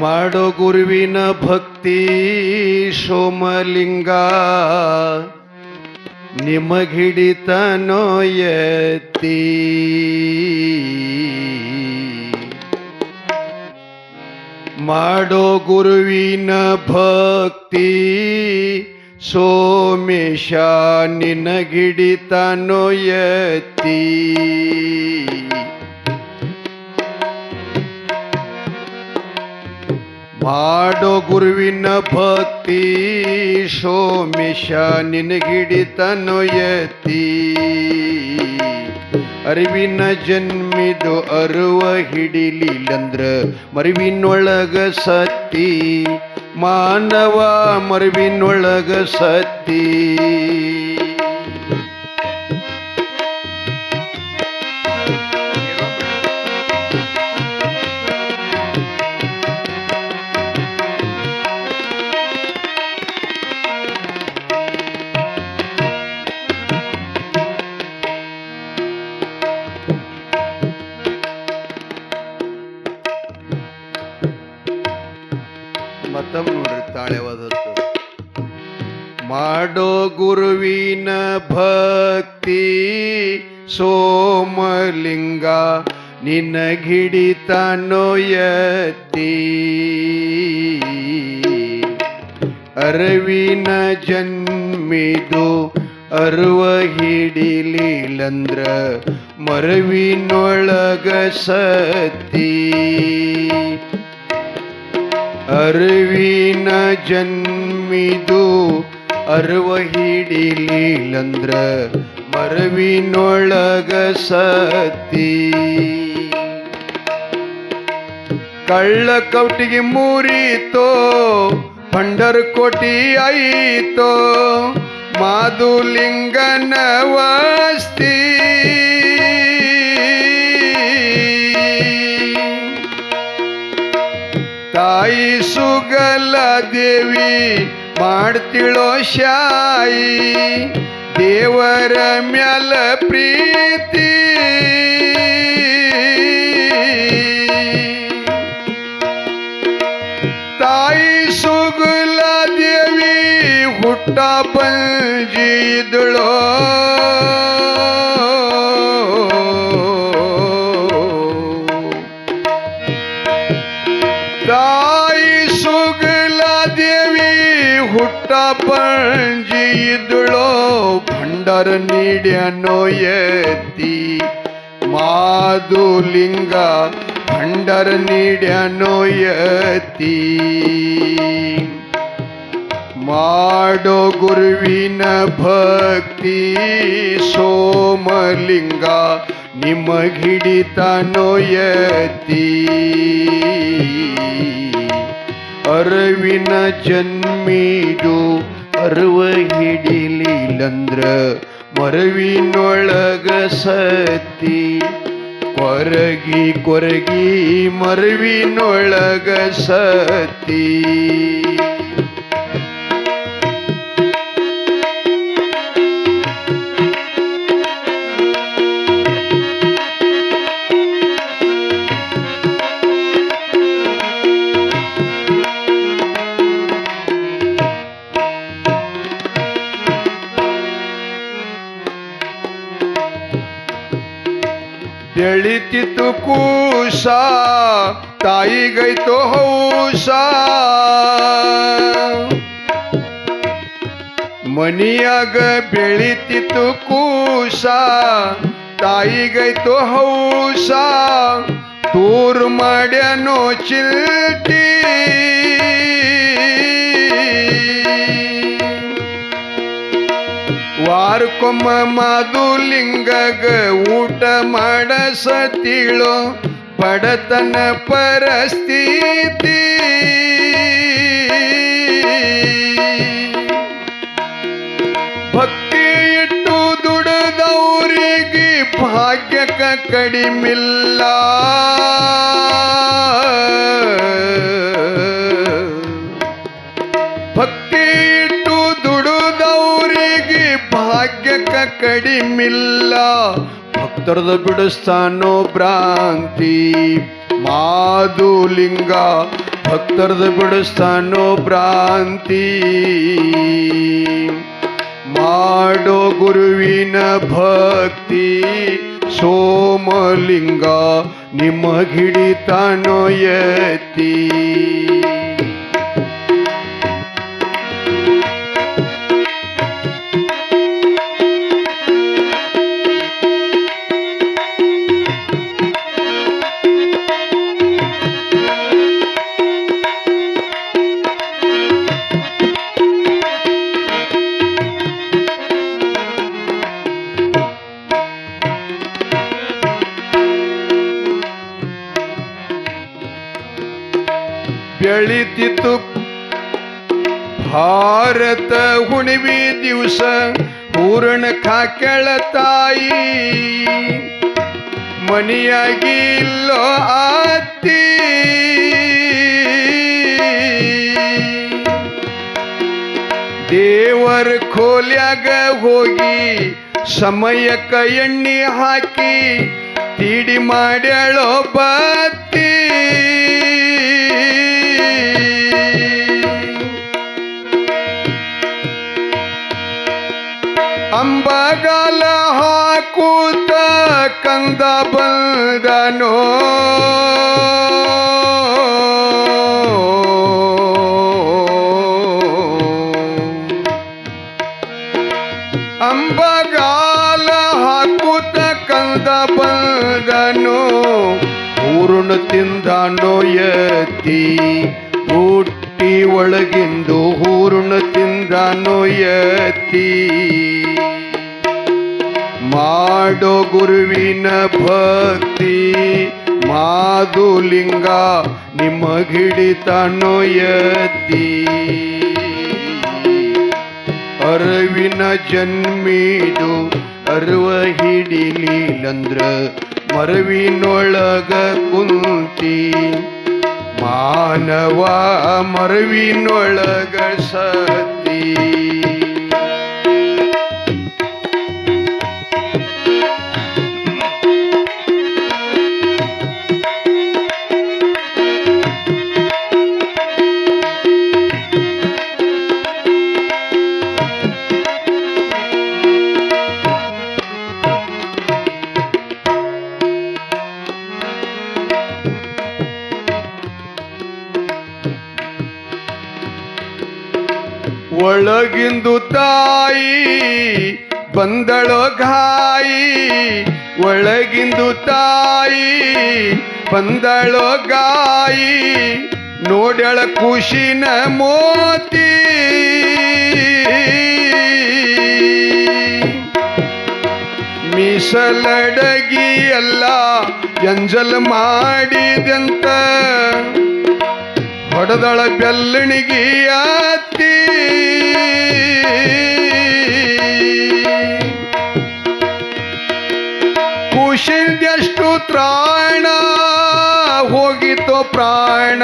ಮಾಡೋ ಗುರುವಿನ ಭಕ್ತಿ ಸೋಮಲಿಂಗ ನಿಮಗಿಡಿತನೋ ಯತಿ ಮಾಡೋ ಗುರುವಿನ ಭಕ್ತಿ ಸೋಮೇಶ ನಿನಗಿಡಿತನೋ ಯತಿ ಮಾಡೋ ಗುರುವಿನ ಭಕ್ತಿ ಸೋಮೇಶ ನಿನಗಿಡಿತನೋ ಯತಿ ಅರಿವಿನ ಜನ್ಮಿದು ಅರುವ ಹಿಡಿಲಿಲ್ಲಂದ್ರ ಮರಿವಿನೊಳಗ ಸತ್ತಿ. ಮಾನವ ಮರಿವಿನೊಳಗ ಸತ್ತಿ. ಮತ್ತಮ್ ಹೊದತ್ತು ಮಾಡೋ ಗುರುವಿನ ಭಕ್ತಿ ಸೋಮಲಿಂಗ ನಿನಗಿಡಿತ ನೋಯತಿ ಅರವಿನ ಜನ್ಮಿದು ಅರುವ ಹಿಡಿಲಿಲ್ಲಂದ್ರ ಮರವಿನೊಳಗ ಸತಿ ಅರಿವಿನ ಜನ್ಮಿದು ಅರ್ವ ಹಿಡಿಲಿಲ್ಲಂದ್ರ ಮರವಿನೊಳಗ ಸತಿ. ಕಳ್ಳ ಕೌಟಿಗೆ ಮೂರಿತೋ ಪಂಡರ್ ಕೋಟಿ ಆಯಿತೋ ಮಾಧುಲಿಂಗನ ವಸ್ತಿ. ತಾಯಿ ಸುಗಲ ದೇವಿ ಮಾಡ್ತಿಳೋ ಶಾಯಿ ದೇವರ ಮ್ಯಾಲ ಪ್ರೀತಿ ತಾಯಿ ಸುಗುಲ ದೇವಿ ಹುಟ್ಟ ಬಂಜಿದಳೋ ದೇವಿ ಹುಟ್ಟ ಪಂಜಿ ಇದ್ದಳೋ, ಭಂಡರ ನೀಡ್ಯನೋ ಯತಿ ಮಾದುಲಿಂಗ ಭಂಡರ ನೀಡ್ಯನೋ ಎತ್ತಿ. ಮಾಡೋ ಗುರುವಿನ ಭಕ್ತಿ, ಸೋಮಲಿಂಗ ನಿಮಗಿಡಿತನೋ ಯತಿ ಅರವಿನ ಜನ್ಮಿದು ಅರುವ ಹಿಡಿಲಿಲ್ಲಂದ್ರ ಮರವಿನೊಳಗ ಸತಿ ಕೊರಗಿ ಕೊರಗಿ ಮರವಿನೊಳಗ ಸತಿ केळीची तुकुषा ताई गई तो हौसा मनियाग बेळीती तुकुषा ताई गई तो हौसा तूर माड्यानो चिलटी ವಾರಕ್ಕೊಮ್ಮ ಮಾದುಲಿಂಗಗ ಊಟ ಮಾಡಸತಿಳೋ ಬಡತನ ಪರಿಸ್ಥಿತಿ? ಭಕ್ತಿ ಇಟ್ಟು ದುಡದವರಿಗೆ ಭಾಗ್ಯಕ ಕಡಿಮಿಲ್ಲ. ಕಡಿಮಿಲ್ಲ. ಭಕ್ತರದ ಬಿಡಿಸ್ತಾನೋ ಭ್ರಾಂತಿ. ಮಾಧುಲಿಂಗ, ಭಕ್ತರದ ಬಿಡಿಸ್ತಾನೋ ಭ್ರಾಂತಿ. ಮಾಡೋ ಗುರುವಿನ ಭಕ್ತಿ. ಸೋಮಲಿಂಗ, ನಿಮ್ಮ ಹಿಡಿತಾನೋ ಯತಿ ಬೆಳಿತಿತ್ತು. ಭಾರತ ಹುಣಿವಿ ದಿವಸ ಪೂರ್ಣ ಕಾಕೆಳ ತಾಯಿ. ಮನಿಯಾಗಿ ಇಲ್ಲೋ ಆತಿ. ದೇವರ ಖೋಲ್ಯಾಗ ಹೋಗಿ ಸಮಯಕ್ಕ ಎಣ್ಣೆ ಹಾಕಿ, ತೀಡಿ ಮಾಡ್ಯಾಳೋ ಬತ್ತಿ ಅಂಬಗಾಲ ಹಾಕೂತ ಕಂದ ಬಂದನೋ. ಅಂಬಗಾಲ ಹಾಕೂತ ಕಂದ ಬಂದನೋ. ಪೂರ್ಣ ತಿಂದಾಂಡೋ ಎತ್ತಿ ಹುಟ್ಟಿ ಒಳಗಿಂದು ಹೂರುಣ ತಿಂದಾನೋ ಯತಿ ಮಾಡೋ ಗುರುವಿನ ಭಕ್ತಿ. ಮಾಧುಲಿಂಗ ನಿಮ್ಮ ಹಿಡಿತಾನೋ ಯತಿ. ಅರವಿನ ಜನ್ಮಿದು ಅರುವ ಹಿಡಿಲಿಲ್ಲಂದ್ರ ಮರವಿನೊಳಗ ಕುಂತಿ. ಮಾನವ ಮರವಿನೊಳಗ ಸತಿ ಒಳಗಿಂದು ತಾಯಿ, ಬಂದಳೋ ಗಾಯಿ. ಒಳಗಿಂದು ತಾಯಿ, ಬಂದಳೋ ಗಾಯಿ. ನೋಡಳ ಖುಷಿನ ಮೋತಿ. ಮೀಸಲಡಗಿ ಎಲ್ಲ ಎಂಜಲ್ ಮಾಡಿದಂತ ಹೊಡೆದಳ ಬೆಲ್ಲಣಿಗೆ ಅತ್ತಿ. ಖುಷಿಂದೆಷ್ಟು ತ್ರಾಣ ಹೋಗಿತ್ತು ಪ್ರಾಣ.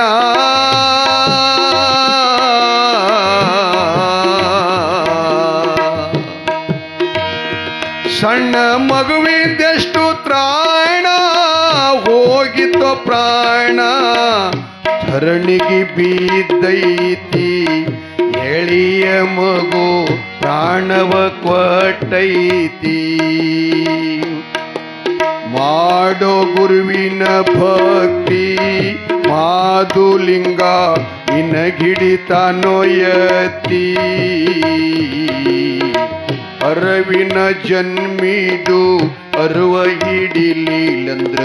ಸಣ್ಣ ಮಗುವಿಂದೆಷ್ಟು ತ್ರಾಣ ಹೋಗಿತ್ತು ಪ್ರಾಣ. ಧರಣಿಗೆ ಬೀದೈತಿ ಎಳಿಯ ಮಗು ಪ್ರಾಣವ ಕೊಟ್ಟೈತಿ. ಮಾಡೋ ಗುರುವಿನ ಭಕ್ತಿ, ಮಾಧುಲಿಂಗ ನಿನಗಿಡಿತಾನೋ ಯತಿ ಅರವಿನ ಜನ್ಮಿದು ಅರುವ ಹಿಡಿಲಿಲ್ಲಂದ್ರ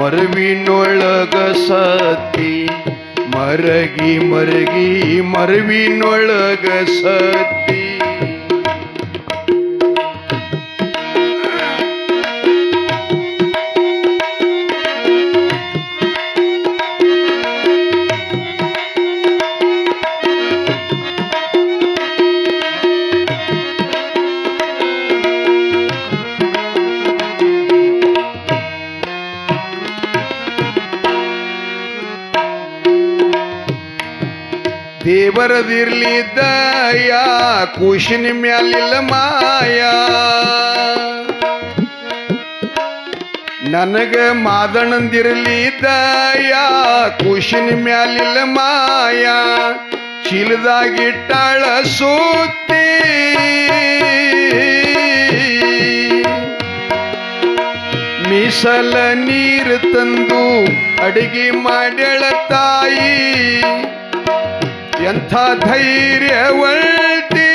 ಮರವಿನೊಳಗ ಸತಿ ಮರಗಿ ಮರಗಿ ಮರವಿನೊಳಗ ಸತಿ ದೇವರದಿರ್ಲಿ ದಯ ಕುಶಿನ ಮ್ಯಾಲಿಲ್ಲ ಮಾಯ. ನನಗ ಮಾದಣಂದಿರಲಿ ದಯ ಕುಶಿನ ಮ್ಯಾಲಿಲ್ಲ ಮಾಯ. ಚೀಲದಾಗಿಟ್ಟಾಳ ಸೂತಿ ಮೀಸಲ ನೀರು ತಂದು ಅಡಿಗೆ ಮಾಡ್ಯಾಳ ತಾಯಿ. ಎಂಥ ಧೈರ್ಯವಳ್ತಿ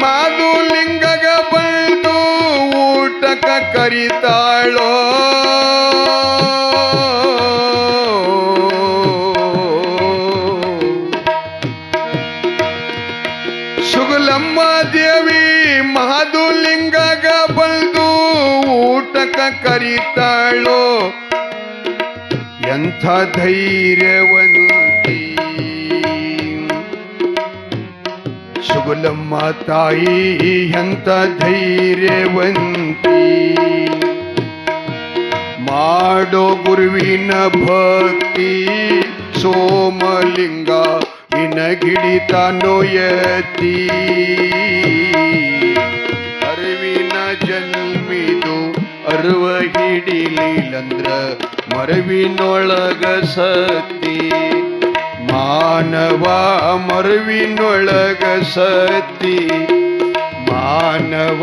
ಮಾದುಲಿಂಗಗ ಬಂದು ಊಟಕ ಕರಿತಾಳೋ. ದೇವಿ ಬಂದು ಊಟಕ ಕರಿತಾಳೋ. ಎಂಥ ಧೈರ್ಯವಂತಿ ಶುಗುಲಮ್ಮ ತಾಯಿ ಎಂಥ ಧೈರ್ಯವಂತಿ ಮಾಡೋ ಗುರುವಿನ ಭಕ್ತಿ ಸೋಮಲಿಂಗ ಇನಗಿಡಿತ ನೋಯತಿ. ಅರಿವಿನ ಜನ್ಮಿದು ಅರುವ ಹಿಡಿಲಿಲ್ಲಂದ್ರ ಮರವಿನೊಳಗ ಸತಿ ಮಾನವ ಮರವಿನೊಳಗ ಸತಿ ಮಾನವ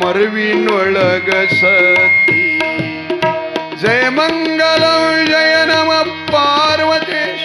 ಮರವಿನೊಳಗ ಸತಿ ಜಯ ಮಂಗಲ ಜಯ ನಮ ಪಾರ್ವತೇಶ